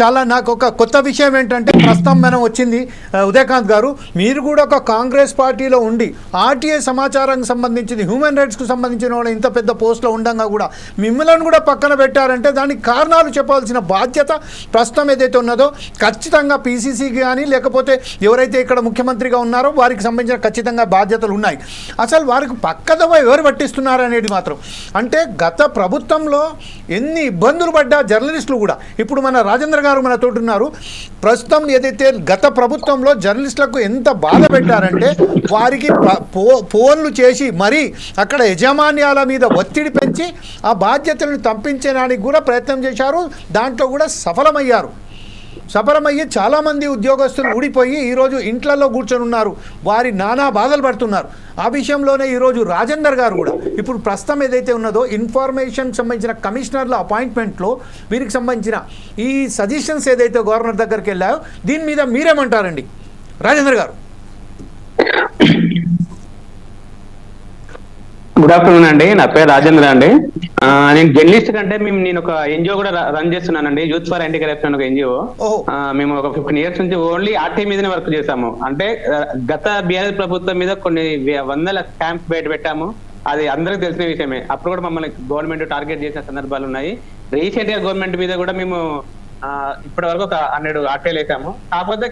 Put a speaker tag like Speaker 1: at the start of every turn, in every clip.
Speaker 1: చాలా నాకు ఒక కొత్త విషయం ఏంటంటే ప్రస్తుతం మనం వచ్చింది ఉదయకాంత్ గారు. మీరు కూడా ఒక కాంగ్రెస్ పార్టీలో ఉండి ఆర్టీఐ సమాచారానికి సంబంధించింది హ్యూమన్ రైట్స్కు సంబంధించిన వాళ్ళు ఇంత పెద్ద పోస్ట్లో ఉండగా కూడా మిమ్మల్ని కూడా పక్కన పెట్టారంటే దానికి కారణాలు చెప్పాల్సిన బాధ్యత ప్రస్తుతం ఏదైతే ఉన్నదో ఖచ్చితంగా పీసీసీకి కానీ లేకపోతే ఎవరైతే ఇక్కడ ముఖ్యమంత్రిగా ఉన్నారో వారికి సంబంధించిన ఖచ్చితంగా బాధ్యతలు ఉన్నాయి. అసలు వారికి పక్కదవ ఎవరు పట్టిస్తున్నారు అనేది మాత్రం. అంటే గత ప్రభుత్వంలో ఎన్ని ఇబ్బందులు పడ్డా జర్నలిస్టులు కూడా. ఇప్పుడు మన రాజేంద్ర గారు మనతో ఉన్నారు. ప్రస్తుతం ఏదైతే గత ప్రభుత్వంలో జర్నలిస్టులకు ఎంత బాధ పెట్టారంటే వారికి ఫోన్లు చేసి మరి అక్కడ యజమాన్యాల మీద ఒత్తిడి పెంచి ఆ బాధ్యతలను తప్పించడానికి కూడా ప్రయత్నం చేశారు. దాంట్లో కూడా సఫలమయ్యారు. సఫలమయ్యి చాలామంది ఉద్యోగస్తులు ఊడిపోయి ఈరోజు ఇంట్లలో కూర్చొని ఉన్నారు వారి నానా బాధలు పడుతున్నారు. ఆ విషయంలోనే ఈరోజు రాజేందర్ గారు కూడా ఇప్పుడు ప్రస్తుతం ఏదైతే ఉన్నదో ఇన్ఫర్మేషన్ సంబంధించిన కమిషనర్ల అపాయింట్మెంట్లో వీరికి సంబంధించిన ఈ సజెషన్స్ ఏదైతే గవర్నర్ దగ్గరికి వెళ్ళాయో దీని మీద మీరేమంటారండి? రాజేందర్ గారు.
Speaker 2: గుడ్ ఆఫ్టర్నూన్ అండి. నా పేరు రాజేంద్ర అండి. నేను జర్నలిస్ట్ కంటే మేము నేను ఒక ఎన్జిఓ కూడా రన్ చేస్తున్నానండి. యూత్ ఫర్ యాంటీ కరప్షన్ ఒక ఎన్జిఓ. మేము ఒక ఫిఫ్టీన్ ఇయర్స్ నుంచి ఓన్లీ ఆర్టీ మీదనే వర్క్ చేశాము. అంటే గత బీఆర్ఎస్ ప్రభుత్వం మీద కొన్ని వందల క్యాంప్స్ బయట పెట్టాము. అది అందరికి తెలిసిన విషయమే. అప్పుడు కూడా మమ్మల్ని గవర్నమెంట్ టార్గెట్ చేసిన సందర్భాలు ఉన్నాయి. రీసెంట్గా గవర్నమెంట్ మీద కూడా మేము ఇప్పటి వరకు ఒక హండ్రెడ్ ఆర్టీలు వేసాము. కాకపోతే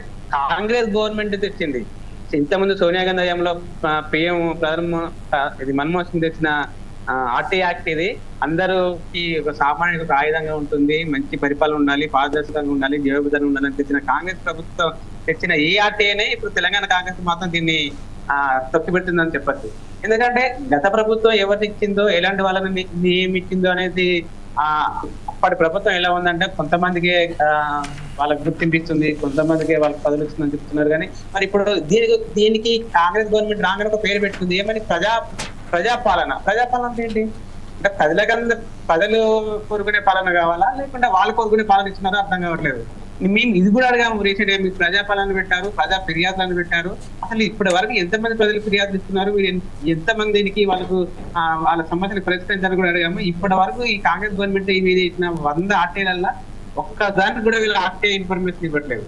Speaker 2: కాంగ్రెస్ గవర్నమెంట్ తెచ్చింది. ఇంతకుముందు సోనియా గాంధీ హయాంలో పిఎం ప్రధాన ఇది మన్మోహన్ సింగ్ తెచ్చిన ఆర్టీ యాక్ట్ ఇది అందరికి ఒక సామాన్యుడికి ఒక ఆయుధంగా ఉంటుంది మంచి పరిపాలన ఉండాలి పారదర్శకంగా ఉండాలి జీవబద్ధంగా ఉండాలని తెచ్చిన కాంగ్రెస్ ప్రభుత్వం తెచ్చిన ఈ ఆర్టీఏనే ఇప్పుడు తెలంగాణ కాంగ్రెస్ మాత్రం దీన్ని ఆ తొక్కిపెట్టిందని చెప్పచ్చు. ఎందుకంటే గత ప్రభుత్వం ఎవరిని ఇచ్చిందో ఎలాంటి వాళ్ళని ని- నియమించిందో అనేది ఆ అప్పటి ప్రభుత్వం ఎలా ఉందంటే కొంతమందికి వాళ్ళకి వాళ్ళకి గుర్తింపిస్తుంది కొంతమందికి వాళ్ళకి పదవులు ఇస్తుందని చెప్తున్నారు కానీ మరి ఇప్పుడు దీనికి దీనికి కాంగ్రెస్ గవర్నమెంట్ రాగానే ఒక పేరు పెట్టుకుంది ఏమని? ప్రజా ప్రజాపాలన. ప్రజాపాలన అంటే ఏంటి? అంటే ప్రజలకంద ప్రజలు కోరుకునే పాలన కావాలా? లేకుంటే వాళ్ళు కోరుకునే పాలన ఇస్తున్నారో అర్థం కావట్లేదు. మేము ఇది కూడా అడిగాము రీసెంట్గా. మీకు ప్రజాపాలన పెట్టారు ప్రజా ఫిర్యాదులను పెట్టారు. అసలు ఇప్పటి వరకు ఎంతమంది ప్రజలు ఫిర్యాదులు ఇస్తున్నారు? ఎంతమందికి వాళ్ళకు వాళ్ళ సమస్యలు పరిష్కరించాలని కూడా అడిగాము. ఇప్పటి వరకు ఈ కాంగ్రెస్ గవర్నమెంట్ మీద ఇచ్చిన వంద ఆర్టీలల్లో ఒక్క దానికి కూడా వీళ్ళు ఆర్టీఐ ఇన్ఫర్మేషన్ ఇవ్వట్లేదు.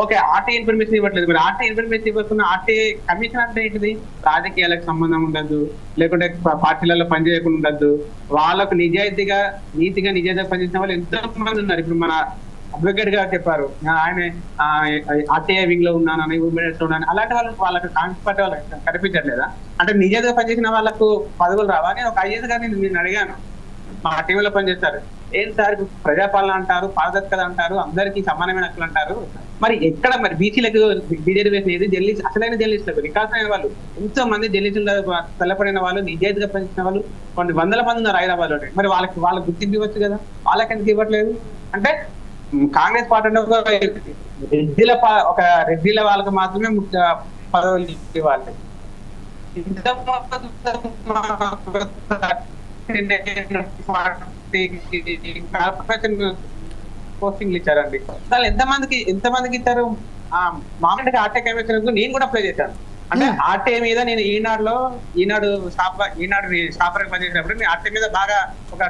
Speaker 2: ఓకే ఆర్టీ ఇన్ఫర్మేషన్ ఇవ్వట్లేదు. మరి ఆర్టీ ఇన్ఫర్మేషన్ ఇవ్వకుండా ఆర్టీ కమిషన్ అంటే ఏంటిది? రాజకీయాలకు సంబంధం ఉండద్దు లేకుంటే పార్టీలలో పనిచేయకుండా ఉండద్దు. వాళ్ళకు నిజాయితీగా నీతిగా నిజాయితీగా పనిచేసిన వాళ్ళు ఎంతో మంది ఉన్నారు. ఇప్పుడు మన అడ్వకేట్ గారు చెప్పారు ఆయన ఆర్టీఐ వింగ్లో ఉన్నాను అని ఉమెన్స్లో ఉన్నాను. అలాంటి వాళ్ళకి వాళ్ళకి కాంగ్రెస్ పార్టీ వాళ్ళకి కనిపించట్లేదా? అంటే నిజాయితీగా పనిచేసిన వాళ్ళకు పదవులు రావా? నేను ఒక ఐఏఎస్ గారిని నేను అడిగాను. మా టీవీలో పనిచేస్తారు. ఏం సార్? ప్రజాపాలన అంటారు పారదర్శకత అంటారు అందరికీ సమానమైన హక్కులు అంటారు. మరి ఎక్కడ మరి బీసీలకు రిజర్వేషన్ ఏది? ఢిల్లీ అసలైన జర్నలిస్టులకు రికార్డ్ అయిన వాళ్ళు ఎంతో మంది జర్నలిస్టులు తెల్లపడిన వాళ్ళు నిజాయితీగా పనిచేసిన వాళ్ళు కొన్ని వందల మంది ఉన్నారు హైదరాబాద్ ఉంటాయి మరి వాళ్ళకి వాళ్ళకి గుర్తింపు ఇవ్వచ్చు కదా? వాళ్ళకి ఇవ్వట్లేదు? అంటే కాంగ్రెస్ పార్టీ అంటే ఒక రెడ్డిల పా- ఒక రెడ్డిల వాళ్ళకి మాత్రమే ముఖ్య పదవులు ఇవ్వాలి. కార్పొరేషన్ పోస్టింగ్లు ఇచ్చారండి. అసలు ఎంత మందికి ఎంత మందికి ఇచ్చారు? ఆ, మామూలుగా ఆర్టీ కమిషన్ నేను కూడా అప్లై చేశాను. అంటే ఆర్టీ మీద నేను ఈనాడులో ఈనాడు ఈనాడు స్టాఫర్ పనిచేసినప్పుడు నేను ఆర్టీ మీద బాగా ఒక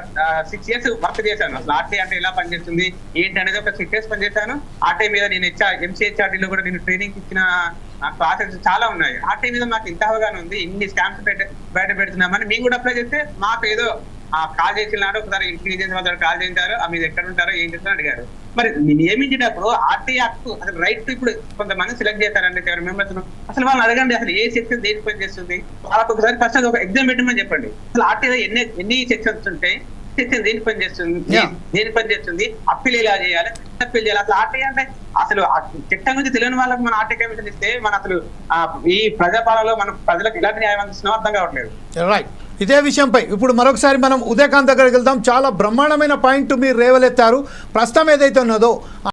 Speaker 2: సిక్స్ ఇయర్స్ వర్క్ చేశాను. అసలు ఆర్టీ అంటే ఎలా పనిచేస్తుంది ఏంటి అనేది ఒక సిక్స్ ఇయర్స్ పనిచేశాను. ఆర్టీ మీద నేను హెచ్ఆర్ ఎంసీహెచ్ఆర్టీలో కూడా నేను ట్రైనింగ్ ఇచ్చిన క్లాసెస్ చాలా ఉన్నాయి. ఆర్టీ మీద మాకు ఇంత అవగాహన ఉంది ఇన్ని స్కామ్స్ బయట పెడుతున్నామని మేము కూడా అప్లై చేస్తే మాకు ఏదో ఆ కాల్ చేసినాడు ఒకసారి ఇంటెలిజెన్స్ వాళ్ళు కాల్ చేశారు ఆ మీరు ఎక్కడ ఉంటారో ఏం చేస్తారో అడిగారు. మరి నియమించినప్పుడు ఆర్టీ యాక్ట్ అసలు రైట్ ఇప్పుడు కొంతమంది సెలెక్ట్ చేస్తారండి సెవెన్ మెంబర్స్ అసలు వాళ్ళని అడగండి అసలు ఏ సెక్షన్ దేనికి పని చేస్తుంది? వాళ్ళకి ఒకసారి ఫస్ట్ అది ఒక ఎగ్జామ్ పెట్టమని చెప్పండి. అసలు ఆర్టీ ఎన్ని ఎన్ని సెక్షన్స్ ఉంటాయి దేనికి పని చేస్తుంది. దేని పని చేస్తుంది. అప్పీల్ ఎలా చేయాలి? అప్పీల్ చేయాలి. అసలు ఆర్టీ అంటే అసలు చట్టం గురించి తెలియని వాళ్ళకి మన ఆర్టీ కమిషన్ ఇస్తే మన అసలు ఆ, ఈ ప్రజాపాలనలో మనం ప్రజలకు ఎలాంటి న్యాయం అందిస్తున్నామో అర్థం కావట్లేదు.
Speaker 1: రైట్ ఇదే విషయంపై ఇప్పుడు మరొకసారి మనం ఉదయకాంత్ దగ్గరికి వెళ్దాం. చాలా బ్రహ్మాండమైన పాయింట్ మీరు రేవలెత్తారు. ప్రస్తుతం ఏదైతే ఉన్నదో